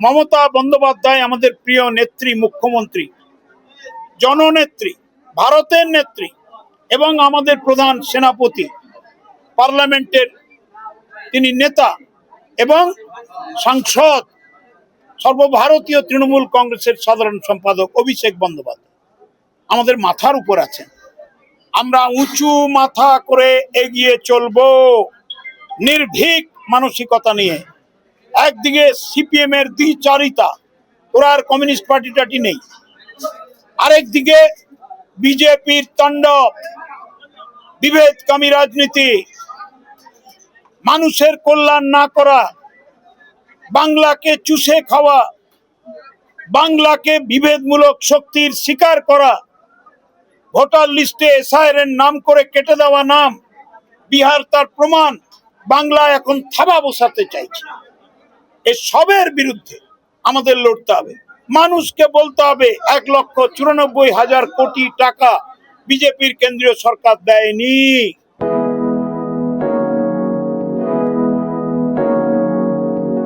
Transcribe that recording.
মমতা বন্দ্যোপাধ্যায় আমাদের প্রিয় নেত্রী, মুখ্যমন্ত্রী, জননেত্রী, ভারতের নেত্রী এবং আমাদের প্রধান সেনাপতি, পার্লামেন্টের তিনি নেতা এবং সাংসদ, সর্বভারতীয় তৃণমূল কংগ্রেসের সাধারণ সম্পাদক অভিষেক বন্দ্যোপাধ্যায়। আমাদের মাথার উপর আছেন। আমরা উঁচু মাথা করে এগিয়ে চলবো। নির্ভীক মানসিকতা নিয়ে একদিকে সিপিএম এর দ্বিচারিতা, ওরা আর কমিউনিস্ট পার্টি টাটি নেই। আরেকদিকে বিজেপির তাণ্ডব বিভেদকামী রাজনীতি, মানুষের কল্যাণ না করা, বাংলাকে চুষে খাওয়া, বাংলাকে বিভেদমূলক শক্তির শিকার করা, ভোটার লিস্টে এসআইআর এর নাম করে কেটে দেওয়া নাম, বিহার তার প্রমাণ, বাংলা এখন থাবা বসাতে চাইছে। এসবের বিরুদ্ধে আমাদের লড়তে হবে। মানুষকে বলতে হবে, এক লক্ষ চুরানব্বই হাজার কোটি টাকা বিজেপির কেন্দ্রীয় সরকার দেয়নি।